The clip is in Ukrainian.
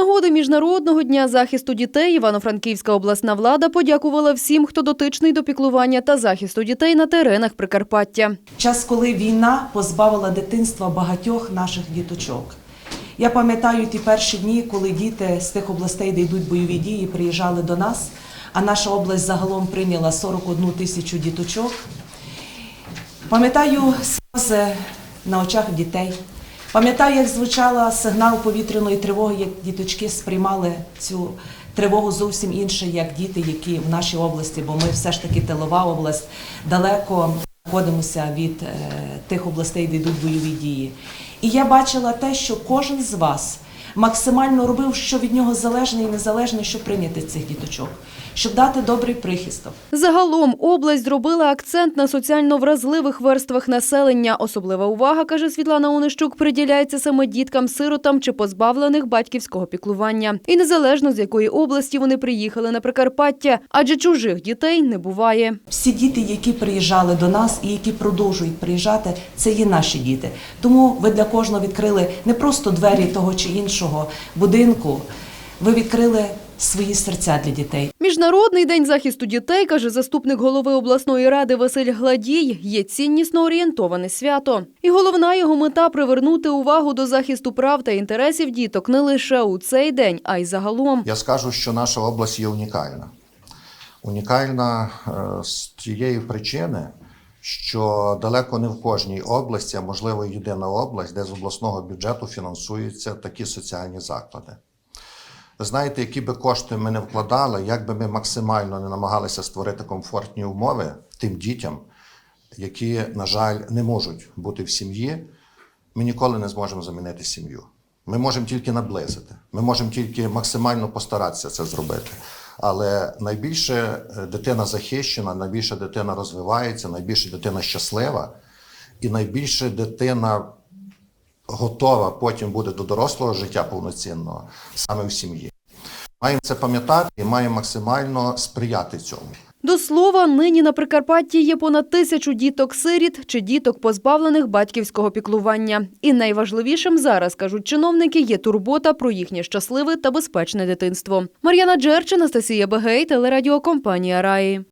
нагоди міжнародного дня захисту дітей Івано-Франківська обласна влада подякувала всім, хто дотичний до піклування та захисту дітей на теренах Прикарпаття. Час, коли війна позбавила дитинства багатьох наших діточок. Я пам'ятаю ті перші дні, коли діти з тих областей, де йдуть бойові дії, приїжджали до нас, а наша область загалом прийняла 41 тисячу діточок. Пам'ятаю сльози на очах дітей. Пам'ятаю, як звучала сигнал повітряної тривоги, як діточки сприймали цю тривогу зовсім інше, як діти, які в нашій області, бо ми все ж таки тилова область, далеко знаходимося від е, тих областей, де йдуть бойові дії. І я бачила те, що кожен з вас максимально робив, що від нього залежне і незалежне, щоб прийняти цих діточок, щоб дати добрий прихисток. Загалом область зробила акцент на соціально вразливих верствах населення. Особлива увага, каже Світлана Онищук, приділяється саме діткам, сиротам чи позбавлених батьківського піклування. І незалежно з якої області вони приїхали на Прикарпаття, адже чужих дітей не буває. Всі діти, які приїжджали до нас і які продовжують приїжджати, це є наші діти. Тому ви для кожного відкрили не просто двері того чи іншого будинку, ви відкрили свої серця для дітей. Міжнародний день захисту дітей, каже заступник голови обласної ради Василь Гладій, є ціннісно орієнтоване свято. І головна його мета привернути увагу до захисту прав та інтересів діток не лише у цей день, а й загалом. Я скажу, що наша область є унікальна. Унікальна е, з тієї причини, що далеко не в кожній області, а можливо єдина область, де з обласного бюджету фінансуються такі соціальні заклади. Ви знаєте, які би кошти ми не вкладали, як би ми максимально не намагалися створити комфортні умови тим дітям, які, на жаль, не можуть бути в сім'ї, ми ніколи не зможемо замінити сім'ю. Ми можемо тільки наблизити. Ми можемо тільки максимально постаратися це зробити. Але найбільше е, дитина захищена, найбільше дитина розвивається, найбільше дитина щаслива, і найбільше дитина готова потім буде до дорослого життя повноцінного саме в сім'ї. Маємо це пам'ятати і маємо максимально сприяти цьому. До слова, нині на Прикарпатті є понад тисячу діток-сиріт чи діток, позбавлених батьківського піклування. І найважливішим зараз, кажуть чиновники, є турбота про їхнє щасливе та безпечне дитинство. Мар'яна Джерч, Анастасія Бегей, телерадіокомпанія Раї.